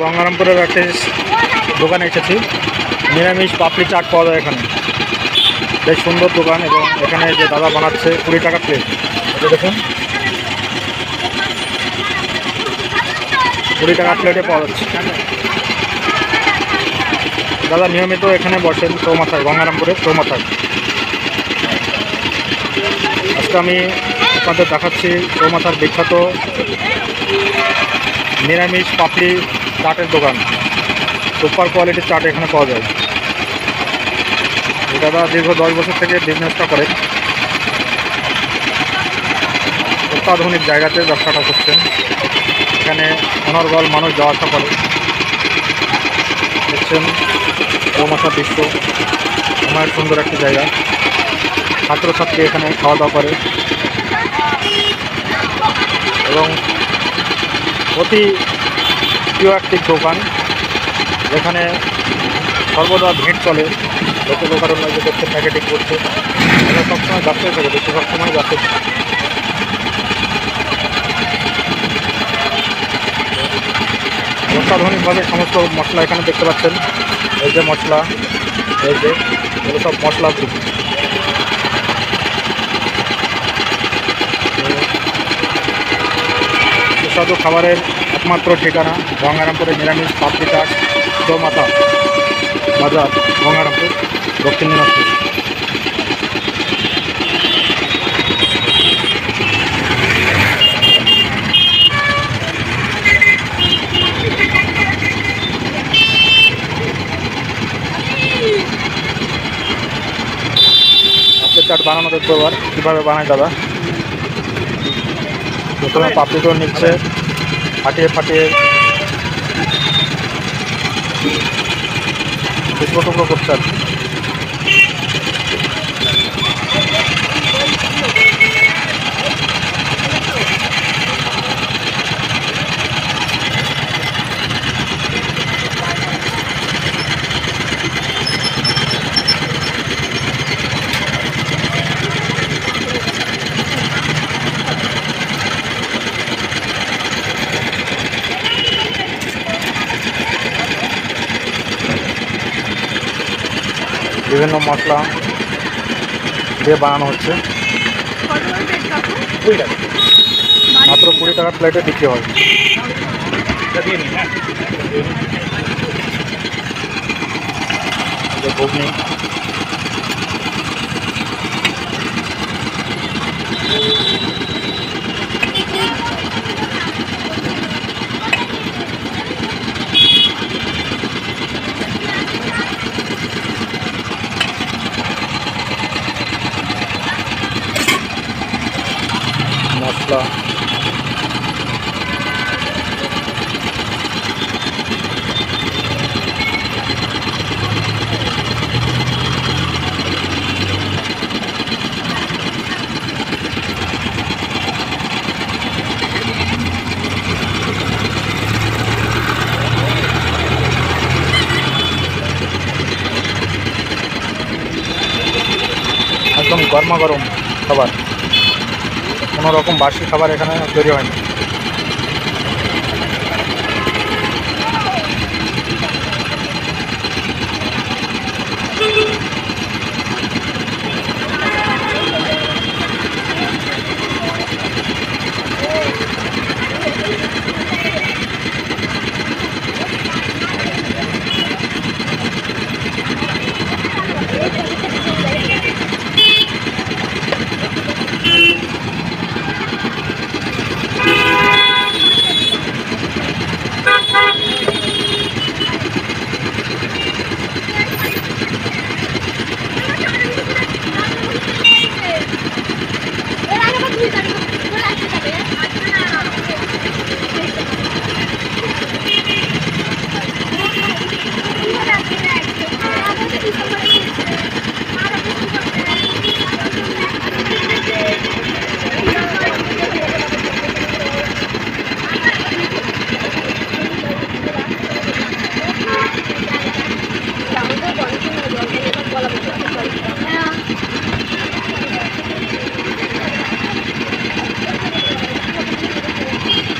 গঙ্গারামপুরের একটি দোকানে এসেছি। নিরামিষ পাপড়ি চাট পাওয়া যায় এখানে। বেশ সুন্দর দোকান এবং এখানে যে দাদা বানাচ্ছে কুড়ি টাকা প্লেট দেখুন। কুড়ি টাকা প্লেটে পাওয়া যাচ্ছে। দাদা নিয়মিত এখানে বসেন চৌমাথায় গঙ্গারামপুরে চৌমাথায়। আজকে আমি আপনাদের দেখাচ্ছি চৌমাথার বিখ্যাত নিরামিষ, পাপড়ি, চাটের দোকান। সুপার কোয়ালিটির চাট এখানে পাওয়া যায়। দাদা দীর্ঘ দশ বছর থেকে বিজনেসটা করেন অত্যাধুনিক জায়গাতে ব্যবসাটা করছেন। এখানে অনর্গল মানুষ যাওয়া আসা করে। দেখছেন চৌমাথার দৃশ্য আমার সুন্দর একটি জায়গা। ছাত্রছাত্রী এখানে খাওয়া দাওয়া করে। এবং অতি প্রিয় একটি দোকান। যেখানে সর্বদা ভিড় চলে। লোকে লোকারণ্য যে করছে প্যাকেটিং করছে এটা সবসময় ব্যস্তই থাকে বেশিরভাগ সময় থাকে। অত্যাধুনিকভাবে সমস্ত মশলা এখানে দেখতে পাচ্ছেন। এই যে মশলা, এই যে, এগুলো সব মশলা সুস্বাদু খাবারের একমাত্র ঠিকানা গঙ্গারামপুরের নিরামিষ পাপড়ি চাট চৌমাথা বাজার, গঙ্গারামপুর, দক্ষিণ দিনাজপুর। চাট বানানো দেখব এবার কীভাবে বানায় দাদা? প্রথমে পাপড়িগুলো নিচ্ছে ফাটিয়ে ফাটিয়ে টুকরো টুকরো করছে আর কি। বিভিন্ন মশলা দিয়ে বানানো হচ্ছে। মাত্র কুড়ি টাকার প্লেটে বিক্রি হয়। ঘুগনি Thank ঘুগনি মশলা একদম গরমা গরম খাবার কোনো রকম বাসি খাবার এখানে তৈরি হয়নি।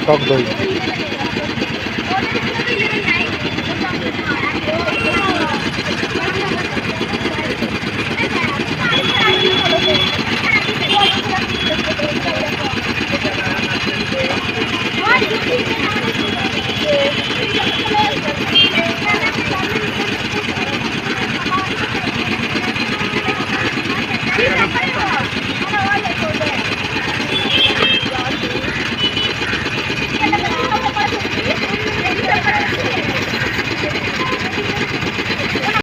Con.